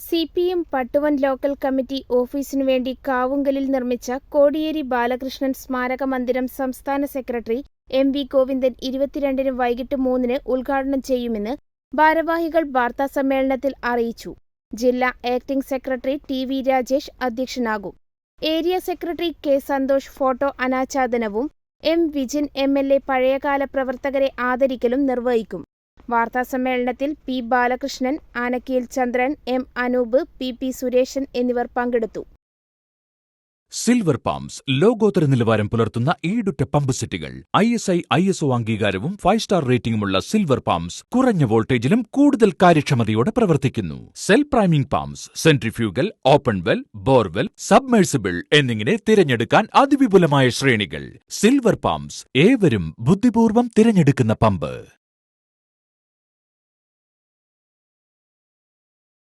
C P M Pattuvam local committee ഓഫീസിനു വേണ്ടി കാവുങ്കലിൽ നിർമ്മിച്ച കോടിയേരി ബാലകൃഷ്ണൻ സ്മാരക മന്ദിരം സംസ്ഥാന സെക്രട്ടറി എം വി ഗോവിന്ദൻ ഇരുപത്തിരണ്ടിന് വൈകിട്ട് മൂന്നിന് ഉദ്ഘാടനം ചെയ്യുമെന്ന് ഭാരവാഹികൾ വാർത്താസമ്മേളനത്തിൽ അറിയിച്ചു. ജില്ലാ acting secretary T V Rajesh അധ്യക്ഷനാകും. Area secretary K Santhosh photo അനാച്ഛാദനവും M Vijin M L A പഴയകാല പ്രവർത്തകരെ ആദരിക്കലും നിർവഹിക്കും. വാർത്താസമ്മേളനത്തിൽ P Balakrishnan, Anakkeel Chandran, M Anoop, P P Sureshan എന്നിവർ പങ്കെടുത്തു. സിൽവർ പാംസ് ലോകോത്തര നിലവാരം പുലർത്തുന്ന ഈടുറ്റ പമ്പ് സെറ്റുകൾ. I S I I S O അംഗീകാരവും ഫൈവ് സ്റ്റാർ റേറ്റിംഗുമുള്ള സിൽവർ പാംസ് കുറഞ്ഞ വോൾട്ടേജിലും കൂടുതൽ കാര്യക്ഷമതയോടെ പ്രവർത്തിക്കുന്നു. Self priming pumps centrifugal open well borewell submersible എന്നിങ്ങനെ തിരഞ്ഞെടുക്കാൻ അതിവിപുലമായ ശ്രേണികൾ. സിൽവർ പാംസ് ഏവരും ബുദ്ധിപൂർവം തിരഞ്ഞെടുക്കുന്ന പമ്പ്.